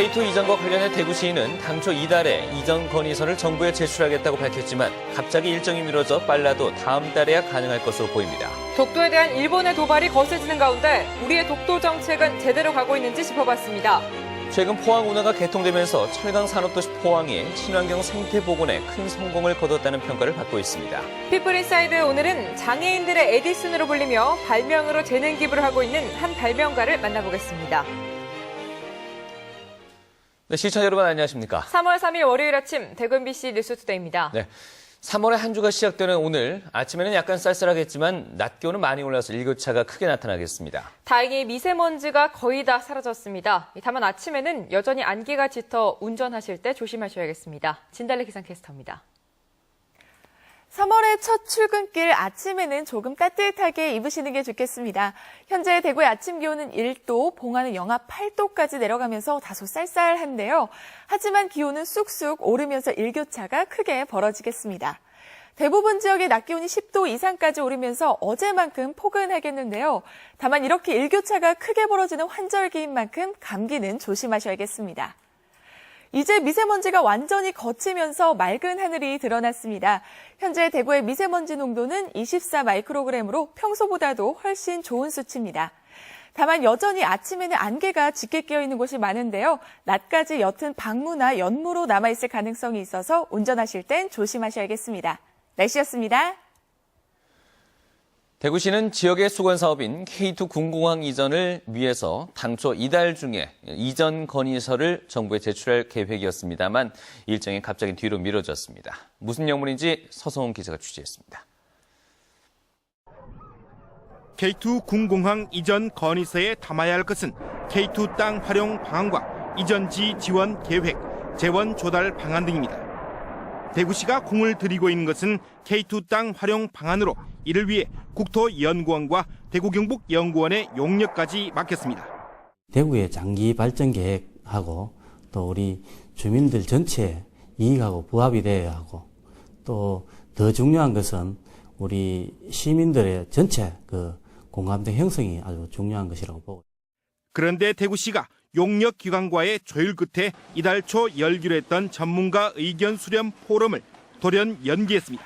K2 이전과 관련해 대구시는 당초 이달에 이전 건의서를 정부에 제출하겠다고 밝혔지만 갑자기 일정이 미뤄져 빨라도 다음 달에야 가능할 것으로 보입니다. 독도에 대한 일본의 도발이 거세지는 가운데 우리의 독도 정책은 제대로 가고 있는지 짚어봤습니다. 최근 포항 운하가 개통되면서 철강 산업도시 포항이 친환경 생태 복원에 큰 성공을 거뒀다는 평가를 받고 있습니다. 피플인사이드 오늘은 장애인들의 에디슨으로 불리며 발명으로 재능 기부를 하고 있는 한 발명가를 만나보겠습니다. 네, 시청자 여러분 안녕하십니까? 3월 3일 월요일 아침 대구 MBC 뉴스투데이입니다. 네. 3월의 한 주가 시작되는 오늘 아침에는 약간 쌀쌀하겠지만 낮 기온은 많이 올라서 일교차가 크게 나타나겠습니다. 다행히 미세먼지가 거의 다 사라졌습니다. 다만 아침에는 여전히 안개가 짙어 운전하실 때 조심하셔야겠습니다. 진달래 기상캐스터입니다. 3월의 첫 출근길 아침에는 조금 따뜻하게 입으시는 게 좋겠습니다. 현재 대구의 아침 기온은 1도, 봉화는 영하 8도까지 내려가면서 다소 쌀쌀한데요. 하지만 기온은 쑥쑥 오르면서 일교차가 크게 벌어지겠습니다. 대부분 지역의 낮 기온이 10도 이상까지 오르면서 어제만큼 포근하겠는데요. 다만 이렇게 일교차가 크게 벌어지는 환절기인 만큼 감기는 조심하셔야겠습니다. 이제 미세먼지가 완전히 거치면서 맑은 하늘이 드러났습니다. 현재 대구의 미세먼지 농도는 24 마이크로그램으로 평소보다도 훨씬 좋은 수치입니다. 다만 여전히 아침에는 안개가 짙게 끼어 있는 곳이 많은데요. 낮까지 옅은 방무나 연무로 남아있을 가능성이 있어서 운전하실 땐 조심하셔야겠습니다. 날씨였습니다. 대구시는 지역의 수건 사업인 K2 군공항 이전을 위해서 당초 이달 중에 이전 건의서를 정부에 제출할 계획이었습니다만 일정이 갑자기 뒤로 미뤄졌습니다. 무슨 영문인지 서성훈 기자가 취재했습니다. K2 군공항 이전 건의서에 담아야 할 것은 K2 땅 활용 방안과 이전지 지원 계획, 재원 조달 방안 등입니다. 대구시가 공을 들이고 있는 것은 K2 땅 활용 방안으로 이를 위해 국토연구원과 대구경북연구원의 용역까지 맡겼습니다. 대구의 장기 발전 계획하고 또 우리 주민들 전체 이익하고 부합이 되어야 하고 또 더 중요한 것은 우리 시민들의 전체 그 공감대 형성이 아주 중요한 것이라고 보고 그런데 대구시가 용역 기관과의 조율 끝에 이달 초 열기로 했던 전문가 의견 수렴 포럼을 돌연 연기했습니다.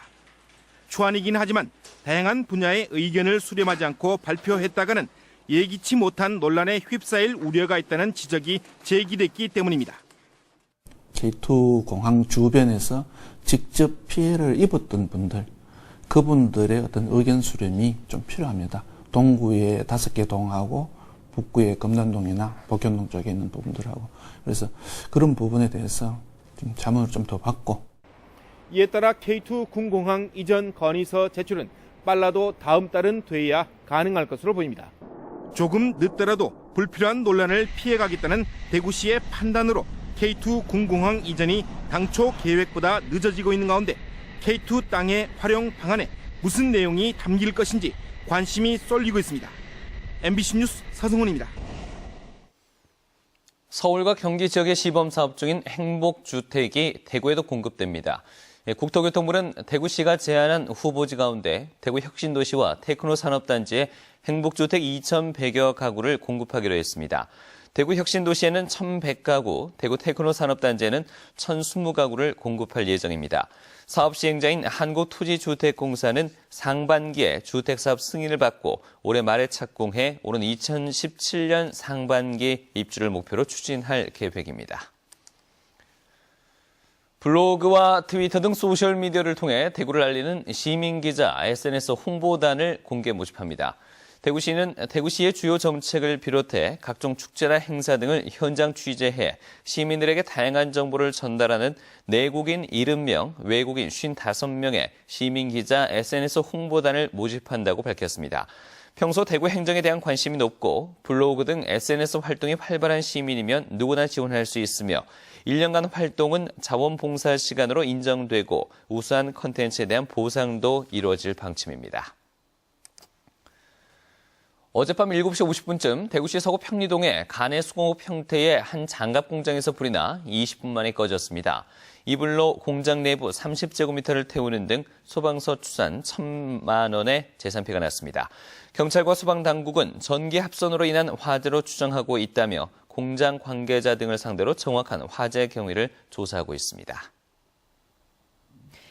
초안이긴 하지만 다양한 분야의 의견을 수렴하지 않고 발표했다가는 예기치 못한 논란에 휩싸일 우려가 있다는 지적이 제기됐기 때문입니다. K2 공항 주변에서 직접 피해를 입었던 분들, 그분들의 어떤 의견 수렴이 좀 필요합니다. 동구의 다섯 개 동하고 북구의 금단동이나 복현동 쪽에 있는 부분들하고 그래서 그런 부분에 대해서 좀 자문을 좀 더 받고 이에 따라 K2 군공항 이전 건의서 제출은 빨라도 다음 달은 돼야 가능할 것으로 보입니다. 조금 늦더라도 불필요한 논란을 피해가겠다는 대구시의 판단으로 K2 군공항 이전이 당초 계획보다 늦어지고 있는 가운데 K2 땅의 활용 방안에 무슨 내용이 담길 것인지 관심이 쏠리고 있습니다. MBC 뉴스 서승훈입니다. 서울과 경기 지역의 시범 사업 중인 행복주택이 대구에도 공급됩니다. 예, 국토교통부는 대구시가 제안한 후보지 가운데 대구 혁신도시와 테크노 산업단지에 행복주택 2,100여 가구를 공급하기로 했습니다. 대구 혁신도시에는 1,100가구, 대구 테크노 산업단지에는 1,020가구를 공급할 예정입니다. 사업 시행자인 한국토지주택공사는 상반기에 주택사업 승인을 받고 올해 말에 착공해 오는 2017년 상반기 입주를 목표로 추진할 계획입니다. 블로그와 트위터 등 소셜미디어를 통해 대구를 알리는 시민기자 SNS 홍보단을 공개 모집합니다. 대구시는 대구시의 주요 정책을 비롯해 각종 축제나 행사 등을 현장 취재해 시민들에게 다양한 정보를 전달하는 내국인 70명, 외국인 55명의 시민기자 SNS 홍보단을 모집한다고 밝혔습니다. 평소 대구 행정에 대한 관심이 높고 블로그 등 SNS 활동이 활발한 시민이면 누구나 지원할 수 있으며 1년간 활동은 자원봉사 시간으로 인정되고 우수한 컨텐츠에 대한 보상도 이루어질 방침입니다. 어젯밤 7시 50분쯤 대구시 서구 평리동의 간의 수공업 형태의 한 장갑 공장에서 불이 나 20분 만에 꺼졌습니다. 이 불로 공장 내부 30제곱미터를 태우는 등 소방서 추산 1천만 원의 재산피가 났습니다. 경찰과 소방당국은 전기 합선으로 인한 화재로 추정하고 있다며 공장 관계자 등을 상대로 정확한 화재 경위를 조사하고 있습니다.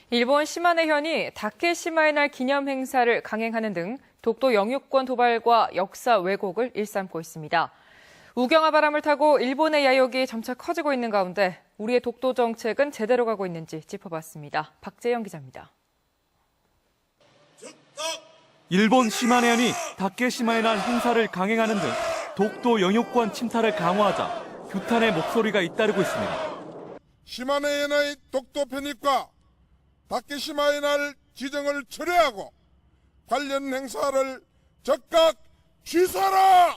일본 시마네현이 다케시마의 날 기념 행사를 강행하는 등 독도 영유권 도발과 역사 왜곡을 일삼고 있습니다. 우경화 바람을 타고 일본의 야욕이 점차 커지고 있는 가운데 우리의 독도 정책은 제대로 가고 있는지 짚어봤습니다. 박재영 기자입니다. 일본 시마네현이 다케시마의 날 행사를 강행하는 등 독도 영유권 침탈을 강화하자 규탄의 목소리가 잇따르고 있습니다. 시마네현의 독도 편입과 다케시마의 날 지정을 철회하고 관련 행사를 즉각 취소하라!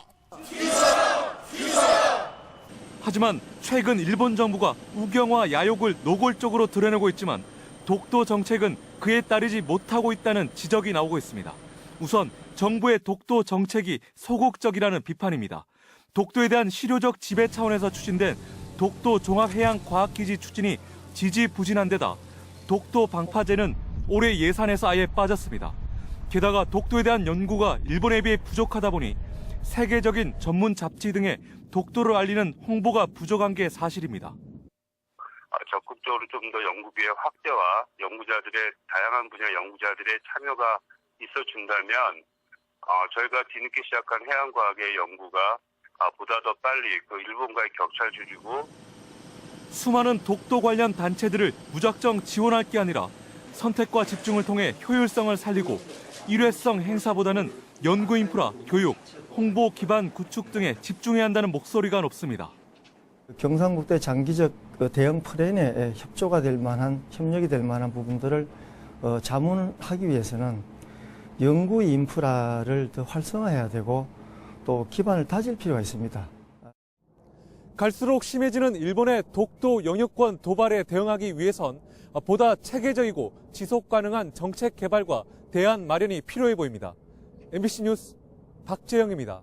하지만 최근 일본 정부가 우경화 야욕을 노골적으로 드러내고 있지만 독도 정책은 그에 따르지 못하고 있다는 지적이 나오고 있습니다. 우선 정부의 독도 정책이 소극적이라는 비판입니다. 독도에 대한 실효적 지배 차원에서 추진된 독도 종합해양과학기지 추진이 지지부진한 데다 독도 방파제는 올해 예산에서 아예 빠졌습니다. 게다가 독도에 대한 연구가 일본에 비해 부족하다 보니 세계적인 전문 잡지 등에 독도를 알리는 홍보가 부족한 게 사실입니다. 어, 적극적으로 좀 더 연구비의 확대와 연구자들의 다양한 분야 연구자들의 참여가 있어 준다면 어, 저희가 뒤늦게 시작한 해양과학의 연구가 아, 보다 더 빨리 그 일본과의 격차를 줄이고 수많은 독도 관련 단체들을 무작정 지원할 게 아니라 선택과 집중을 통해 효율성을 살리고 일회성 행사보다는 연구 인프라, 교육, 홍보 기반 구축 등에 집중해야 한다는 목소리가 높습니다. 경상국대 장기적 그 대형 플랜에 협조가 될 만한 협력이 될 만한 부분들을 어, 자문하기 위해서는 연구 인프라를 더 활성화해야 되고 또 기반을 다질 필요가 있습니다. 갈수록 심해지는 일본의 독도 영유권 도발에 대응하기 위해선 보다 체계적이고 지속 가능한 정책 개발과 대안 마련이 필요해 보입니다. MBC 뉴스 박재영입니다.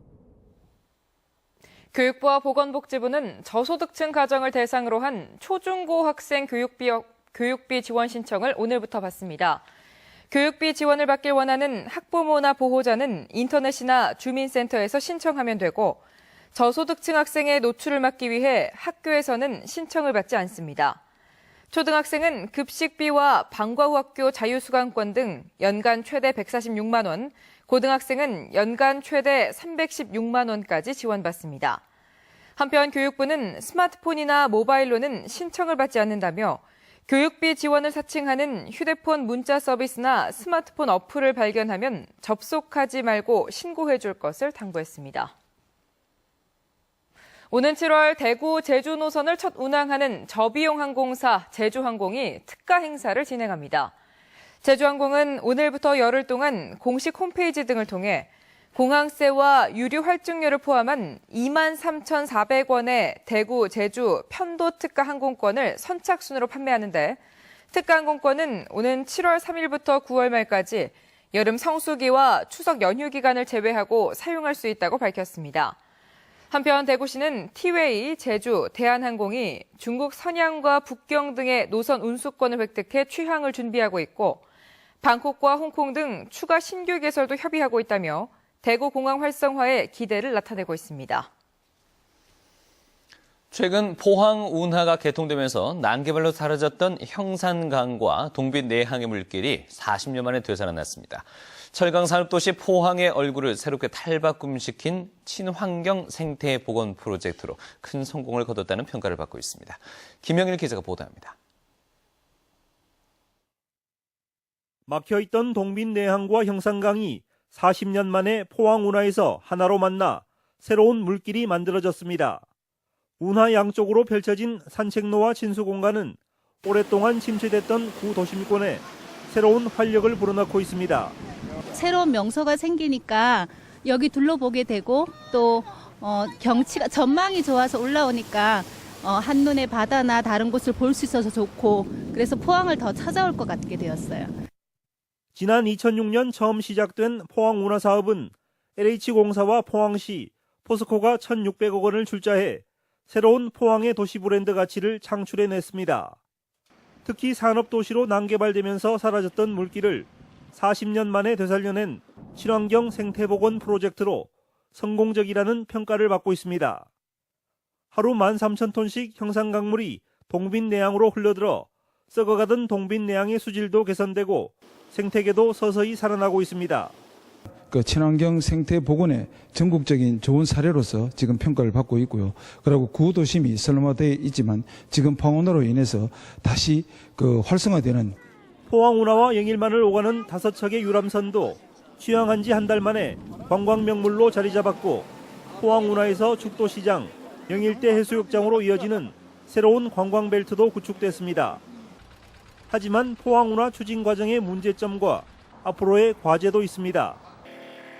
교육부와 보건복지부는 저소득층 가정을 대상으로 한 초중고 학생 교육비, 교육비 지원 신청을 오늘부터 받습니다. 교육비 지원을 받길 원하는 학부모나 보호자는 인터넷이나 주민센터에서 신청하면 되고 저소득층 학생의 노출을 막기 위해 학교에서는 신청을 받지 않습니다. 초등학생은 급식비와 방과 후 학교 자유수강권 등 연간 최대 146만 원, 고등학생은 연간 최대 316만 원까지 지원받습니다. 한편 교육부는 스마트폰이나 모바일로는 신청을 받지 않는다며 교육비 지원을 사칭하는 휴대폰 문자 서비스나 스마트폰 어플을 발견하면 접속하지 말고 신고해 줄 것을 당부했습니다. 오는 7월 대구 제주 노선을 첫 운항하는 저비용 항공사 제주항공이 특가 행사를 진행합니다. 제주항공은 오늘부터 열흘 동안 공식 홈페이지 등을 통해 공항세와 유류 할증료를 포함한 23,400원의 대구, 제주 편도 특가 항공권을 선착순으로 판매하는데 특가 항공권은 오는 7월 3일부터 9월 말까지 여름 성수기와 추석 연휴 기간을 제외하고 사용할 수 있다고 밝혔습니다. 한편 대구시는 티웨이, 제주, 대한항공이 중국 선양과 북경 등의 노선 운수권을 획득해 취항을 준비하고 있고 방콕과 홍콩 등 추가 신규 개설도 협의하고 있다며 대구 공항 활성화에 기대를 나타내고 있습니다. 최근 포항 운하가 개통되면서 난개발로 사라졌던 형산강과 동빛 내항의 물길이 40년 만에 되살아났습니다. 철강 산업도시 포항의 얼굴을 새롭게 탈바꿈시킨 친환경 생태 복원 프로젝트로 큰 성공을 거뒀다는 평가를 받고 있습니다. 김영일 기자가 보도합니다. 막혀있던 동빈 내항과 형산강이 40년 만에 포항 운하에서 하나로 만나 새로운 물길이 만들어졌습니다. 운하 양쪽으로 펼쳐진 산책로와 진수 공간은 오랫동안 침체됐던 구도심권에 새로운 활력을 불어넣고 있습니다. 새로운 명소가 생기니까 여기 둘러보게 되고 또 어, 경치가 전망이 좋아서 올라오니까 어, 한눈에 바다나 다른 곳을 볼 수 있어서 좋고 그래서 포항을 더 찾아올 것 같게 되었어요. 지난 2006년 처음 시작된 포항 운하 사업은 LH공사와 포항시, 포스코가 1,600억 원을 출자해 새로운 포항의 도시 브랜드 가치를 창출해냈습니다. 특히 산업도시로 난개발되면서 사라졌던 물길을 40년 만에 되살려낸 친환경 생태복원 프로젝트로 성공적이라는 평가를 받고 있습니다. 하루 13,000톤씩 형상강물이 동빈내양으로 흘러들어 썩어가던 동빈내양의 수질도 개선되고 생태계도 서서히 살아나고 있습니다. 그 친환경 생태 복원의 전국적인 좋은 사례로서 지금 평가를 받고 있고요. 그리고 구도심이 설마되어 있지만 지금 방언으로 인해서 다시 그 활성화되는 포항 운하와 영일만을 오가는 다섯 척의 유람선도 취항한 지 한 달 만에 관광 명물로 자리 잡았고 포항 운하에서 죽도시장, 영일대 해수욕장으로 이어지는 새로운 관광 벨트도 구축됐습니다. 하지만 포항 운하 추진 과정의 문제점과 앞으로의 과제도 있습니다.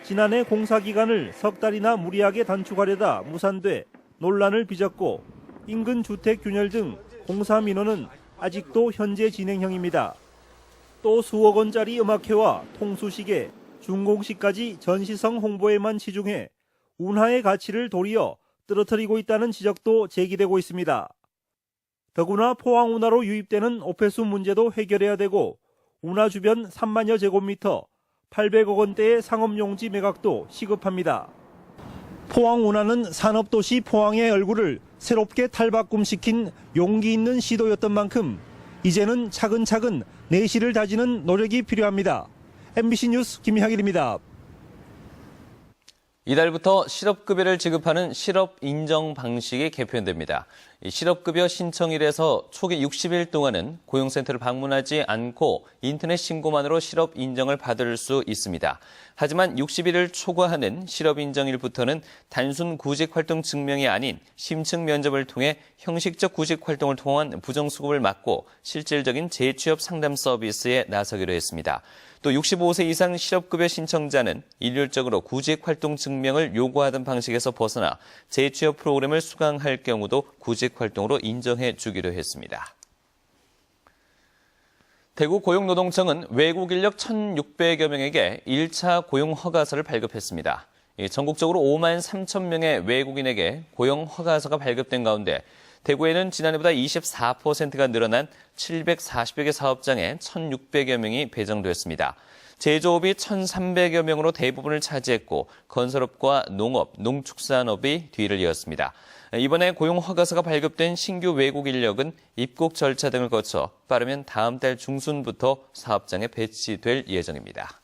지난해 공사 기간을 석 달이나 무리하게 단축하려다 무산돼 논란을 빚었고 인근 주택 균열 등 공사 민원은 아직도 현재 진행형입니다. 또 수억 원짜리 음악회와 통수시계, 중공시까지 전시성 홍보에만 치중해 운하의 가치를 도리어 떨어뜨리고 있다는 지적도 제기되고 있습니다. 더구나 포항 운하로 유입되는 오폐수 문제도 해결해야 되고 운하 주변 3만여 제곱미터 800억 원대의 상업용지 매각도 시급합니다. 포항 운하는 산업도시 포항의 얼굴을 새롭게 탈바꿈시킨 용기 있는 시도였던 만큼 이제는 차근차근 내실을 다지는 노력이 필요합니다. MBC 뉴스 김향일입니다. 이달부터 실업급여를 지급하는 실업 인정 방식이 개편됩니다. 이 실업급여 신청일에서 초기 60일 동안은 고용센터를 방문하지 않고 인터넷 신고만으로 실업 인정을 받을 수 있습니다. 하지만 60일을 초과하는 실업 인정일부터는 단순 구직 활동 증명이 아닌 심층 면접을 통해 형식적 구직 활동을 통한 부정수급을 막고 실질적인 재취업 상담 서비스에 나서기로 했습니다. 또 65세 이상 실업급여 신청자는 일률적으로 구직 활동 증명을 요구하던 방식에서 벗어나 재취업 프로그램을 수강할 경우도 구직 활동으로 인정해 주기로 했습니다. 대구 고용노동청은 외국 인력 1,600여 명에게 1차 고용 허가서를 발급했습니다. 전국적으로 5만 3천 명의 외국인에게 고용 허가서가 발급된 가운데 대구에는 지난해보다 24%가 늘어난 740여 개 사업장에 1,600여 명이 배정됐습니다. 제조업이 1,300여 명으로 대부분을 차지했고 건설업과 농업, 농축산업이 뒤를 이었습니다. 이번에 고용 허가서가 발급된 신규 외국 인력은 입국 절차 등을 거쳐 빠르면 다음 달 중순부터 사업장에 배치될 예정입니다.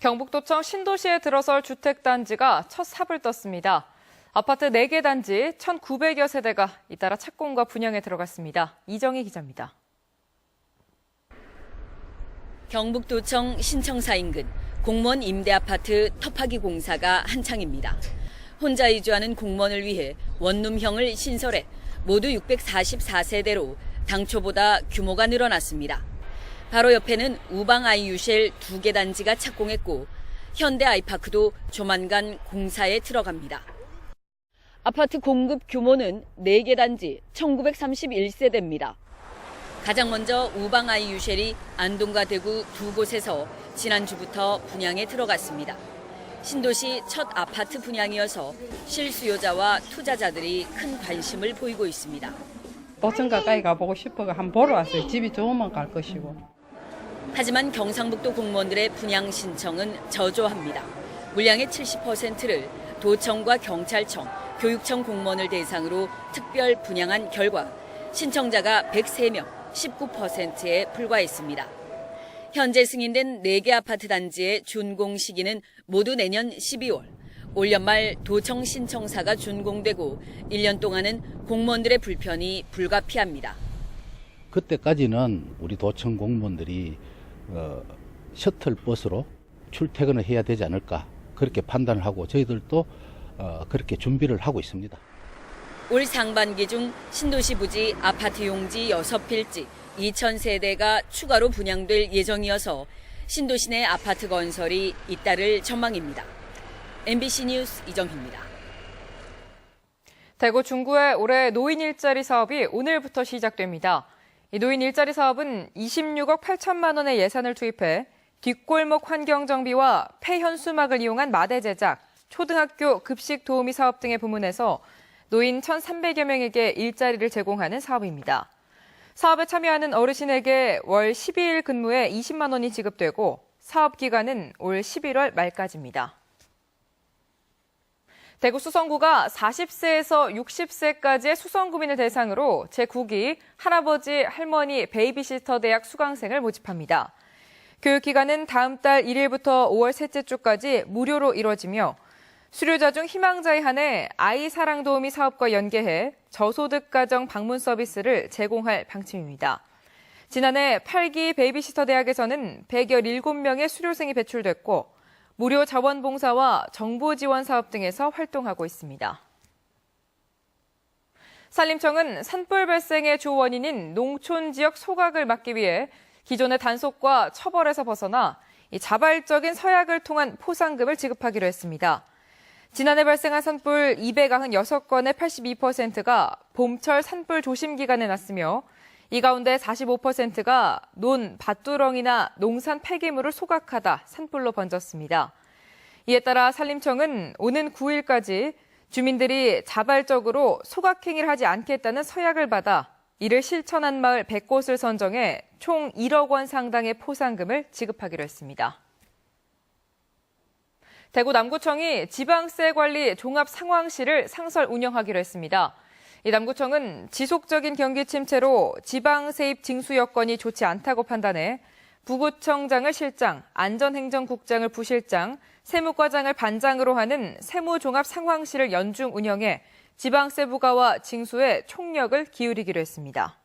경북도청 신도시에 들어설 주택단지가 첫 삽을 떴습니다. 아파트 4개 단지 1,900여 세대가 잇따라 착공과 분양에 들어갔습니다. 이정희 기자입니다. 경북도청 신청사 인근 공무원 임대 아파트 터파기 공사가 한창입니다. 혼자 이주하는 공무원을 위해 원룸형을 신설해 모두 644세대로 당초보다 규모가 늘어났습니다. 바로 옆에는 우방 아이유쉘 두 개 단지가 착공했고 현대 아이파크도 조만간 공사에 들어갑니다. 아파트 공급 규모는 4개 단지 1931세대입니다. 가장 먼저 우방 아이유쉘이 안동과 대구 두 곳에서 지난주부터 분양에 들어갔습니다. 신도시 첫 아파트 분양이어서 실수요자와 투자자들이 큰 관심을 보이고 있습니다. 도청 가까이 가보고 싶어가 한번 보러 왔어요. 집이 좋으면 갈 것이고. 하지만 경상북도 공무원들의 분양 신청은 저조합니다. 물량의 70%를 도청과 경찰청, 교육청 공무원을 대상으로 특별 분양한 결과 신청자가 103명, 19%에 불과했습니다. 현재 승인된 4개 아파트 단지의 준공 시기는 모두 내년 12월. 올 연말 도청 신청사가 준공되고 1년 동안은 공무원들의 불편이 불가피합니다. 그때까지는 우리 도청 공무원들이 어, 셔틀 버스로 출퇴근을 해야 되지 않을까 그렇게 판단을 하고 저희들도 어, 그렇게 준비를 하고 있습니다. 올 상반기 중 신도시 부지 아파트 용지 6필지 2,000세대가 추가로 분양될 예정이어서 신도시 내 아파트 건설이 잇따를 전망입니다. MBC 뉴스 이정희입니다. 대구 중구의 올해 노인 일자리 사업이 오늘부터 시작됩니다. 이 노인 일자리 사업은 26억 8천만 원의 예산을 투입해 뒷골목 환경 정비와 폐현수막을 이용한 마대 제작, 초등학교 급식 도우미 사업 등의 부문에서 노인 1,300여 명에게 일자리를 제공하는 사업입니다. 사업에 참여하는 어르신에게 월 12일 근무에 20만 원이 지급되고 사업 기간은 올 11월 말까지입니다. 대구 수성구가 40세에서 60세까지의 수성구민을 대상으로 제9기 할아버지 할머니 베이비시터 대학 수강생을 모집합니다. 교육기간은 다음 달 1일부터 5월 셋째 주까지 무료로 이뤄지며 수료자 중 희망자에 한해 아이 사랑 도우미 사업과 연계해 저소득 가정 방문 서비스를 제공할 방침입니다. 지난해 8기 베이비시터 대학에서는 117명의 수료생이 배출됐고 무료 자원봉사와 정보 지원 사업 등에서 활동하고 있습니다. 산림청은 산불 발생의 주 원인인 농촌 지역 소각을 막기 위해 기존의 단속과 처벌에서 벗어나 자발적인 서약을 통한 포상금을 지급하기로 했습니다. 지난해 발생한 산불 296건의 82%가 봄철 산불 조심 기간에 났으며 이 가운데 45%가 논, 밭두렁이나 농산 폐기물을 소각하다 산불로 번졌습니다. 이에 따라 산림청은 오는 9일까지 주민들이 자발적으로 소각행위를 하지 않겠다는 서약을 받아 이를 실천한 마을 100곳을 선정해 총 1억 원 상당의 포상금을 지급하기로 했습니다. 대구 남구청이 지방세 관리 종합 상황실을 상설 운영하기로 했습니다. 이 남구청은 지속적인 경기 침체로 지방 세입 징수 여건이 좋지 않다고 판단해 부구청장을 실장, 안전행정국장을 부실장, 세무과장을 반장으로 하는 세무종합 상황실을 연중 운영해 지방세 부과와 징수에 총력을 기울이기로 했습니다.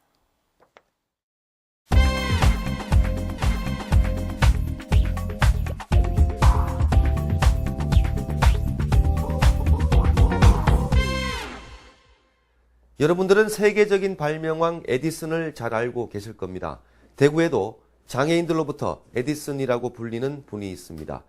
여러분들은 세계적인 발명왕 에디슨을 잘 알고 계실 겁니다. 대구에도 장애인들로부터 에디슨이라고 불리는 분이 있습니다.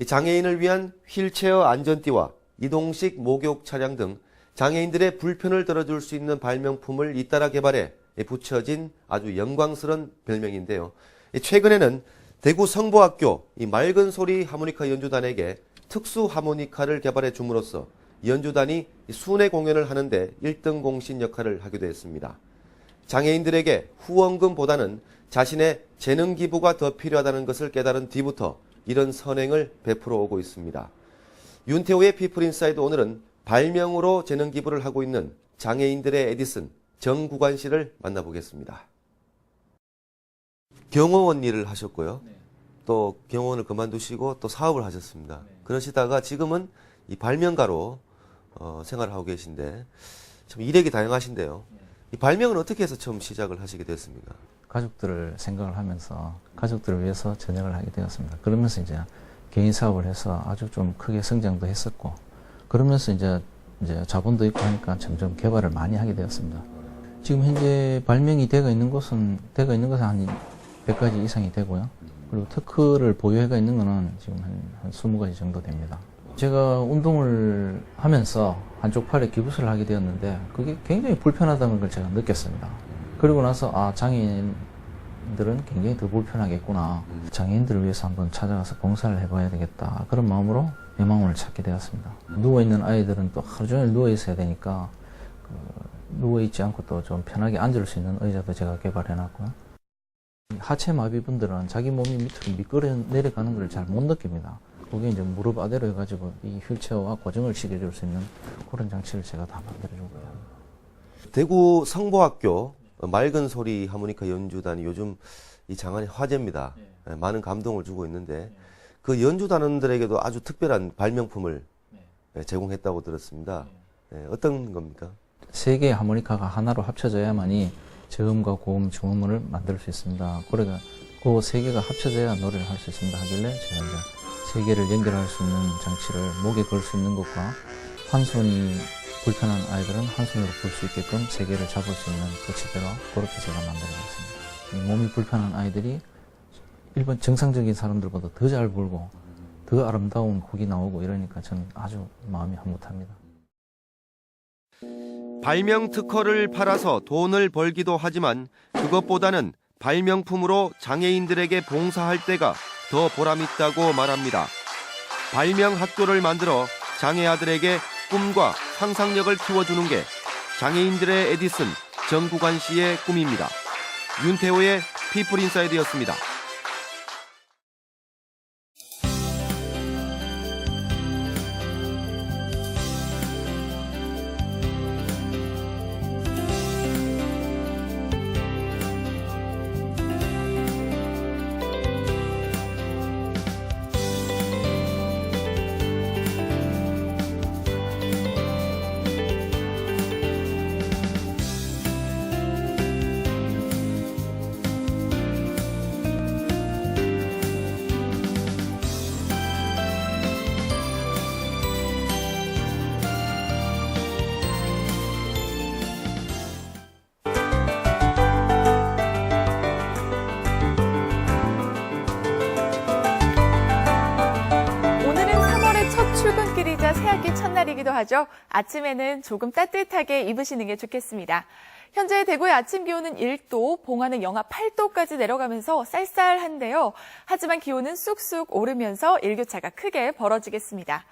이 장애인을 위한 휠체어 안전띠와 이동식 목욕 차량 등 장애인들의 불편을 덜어줄 수 있는 발명품을 잇따라 개발해 붙여진 아주 영광스러운 별명인데요. 최근에는 대구 성보학교 이 맑은 소리 하모니카 연주단에게 특수 하모니카를 개발해 줌으로써 연주단이 순회 공연을 하는데 1등 공신 역할을 하기도 했습니다. 장애인들에게 후원금보다는 자신의 재능 기부가 더 필요하다는 것을 깨달은 뒤부터 이런 선행을 베풀어 오고 있습니다. 윤태호의 피플인사이드 오늘은 발명으로 재능 기부를 하고 있는 장애인들의 에디슨 정구관 씨를 만나보겠습니다. 경호원 일을 하셨고요. 또 경호원을 그만두시고 또 사업을 하셨습니다. 그러시다가 지금은 이 발명가로 어, 생활을 하고 계신데 참 이력이 다양하신데요. 이 발명은 어떻게 해서 처음 시작을 하시게 됐습니까? 가족들을 생각을 하면서 가족들을 위해서 전역을 하게 되었습니다. 그러면서 이제 개인 사업을 해서 아주 좀 크게 성장도 했었고 그러면서 이제 이제 자본도 있고 하니까 점점 개발을 많이 하게 되었습니다. 지금 현재 발명이 되어 있는 곳은 되어 있는 것은 한 100가지 이상이 되고요. 그리고 특허를 보유해가 있는 거는 지금 한, 한 20가지 정도 됩니다. 제가 운동을 하면서 한쪽 팔에 기부스를 하게 되었는데 그게 굉장히 불편하다는 걸 제가 느꼈습니다. 그리고 나서 아 장애인들은 굉장히 더 불편하겠구나. 장애인들을 위해서 한번 찾아가서 봉사를 해봐야 되겠다. 그런 마음으로 내 마음을 찾게 되었습니다. 누워있는 아이들은 또 하루 종일 누워 있어야 되니까 그 누워있지 않고 또 좀 편하게 앉을 수 있는 의자도 제가 개발해 놨고요. 하체 마비 분들은 자기 몸이 밑으로 미끄러 내려가는 걸 잘 못 느낍니다. 그게 이제 무릎 아래로 해가지고 이 휠체어와 고정을 시켜줄 수 있는 그런 장치를 제가 다 만들어주고요. 대구 성보학교 맑은 소리 하모니카 연주단이 요즘 이 장안의 화제입니다. 예, 많은 감동을 주고 있는데 그 연주단원들에게도 아주 특별한 발명품을 예, 제공했다고 들었습니다. 예, 어떤 겁니까? 세 개의 하모니카가 하나로 합쳐져야만이 저음과 고음, 중음을 만들 수 있습니다. 그러니까 그 세 개가 합쳐져야 노래를 할 수 있습니다 하길래 제가 이제 세 개를 연결할 수 있는 장치를 목에 걸 수 있는 것과 한 손이 불편한 아이들은 한 손으로 불수 있게끔 세 개를 잡을 수 있는 거치대로 그렇게 제가 만들어놨습니다. 몸이 불편한 아이들이 일반 정상적인 사람들보다 더 잘 불고 더 아름다운 곡이 나오고 이러니까 저는 아주 마음이 흐뭇합니다. 발명 특허를 팔아서 돈을 벌기도 하지만 그것보다는 발명품으로 장애인들에게 봉사할 때가 더 보람있다고 말합니다. 발명 학교를 만들어 장애 아들에게 꿈과 상상력을 키워주는 게 장애인들의 에디슨 정구관 씨의 꿈입니다. 윤태호의 피플 인사이드였습니다. 첫날이기도 하죠. 아침에는 조금 따뜻하게 입으시는 게 좋겠습니다. 현재 대구의 아침 기온은 1도, 봉화는 영하 8도까지 내려가면서 쌀쌀한데요. 하지만 기온은 쑥쑥 오르면서 일교차가 크게 벌어지겠습니다.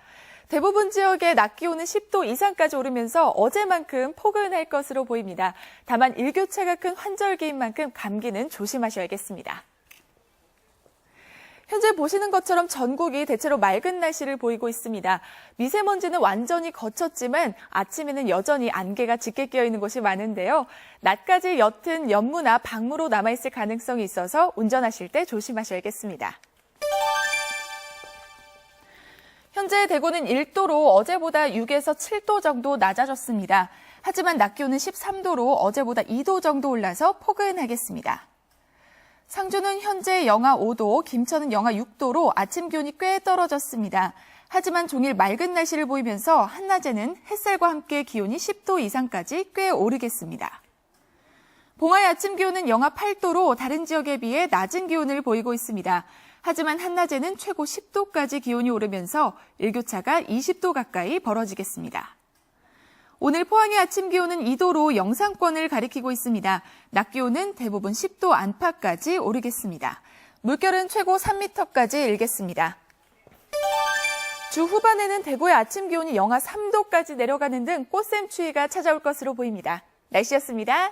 대부분 지역의 낮 기온은 10도 이상까지 오르면서 어제만큼 포근할 것으로 보입니다. 다만 일교차가 큰 환절기인 만큼 감기는 조심하셔야겠습니다. 현재 보시는 것처럼 전국이 대체로 맑은 날씨를 보이고 있습니다. 미세먼지는 완전히 거쳤지만 아침에는 여전히 안개가 짙게 끼어 있는 곳이 많은데요. 낮까지 옅은 연무나 방무로 남아있을 가능성이 있어서 운전하실 때 조심하셔야겠습니다. 현재 대구는 1도로 어제보다 6에서 7도 정도 낮아졌습니다. 하지만 낮 기온은 13도로 어제보다 2도 정도 올라서 포근하겠습니다. 상주는 현재 영하 5도, 김천은 영하 6도로 아침 기온이 꽤 떨어졌습니다. 하지만 종일 맑은 날씨를 보이면서 한낮에는 햇살과 함께 기온이 10도 이상까지 꽤 오르겠습니다. 봉화의 아침 기온은 영하 8도로 다른 지역에 비해 낮은 기온을 보이고 있습니다. 하지만 한낮에는 최고 10도까지 기온이 오르면서 일교차가 20도 가까이 벌어지겠습니다. 오늘 포항의 아침 기온은 2도로 영상권을 가리키고 있습니다. 낮 기온은 대부분 10도 안팎까지 오르겠습니다. 물결은 최고 3m까지 일겠습니다. 주 후반에는 대구의 아침 기온이 영하 3도까지 내려가는 등 꽃샘 추위가 찾아올 것으로 보입니다. 날씨였습니다.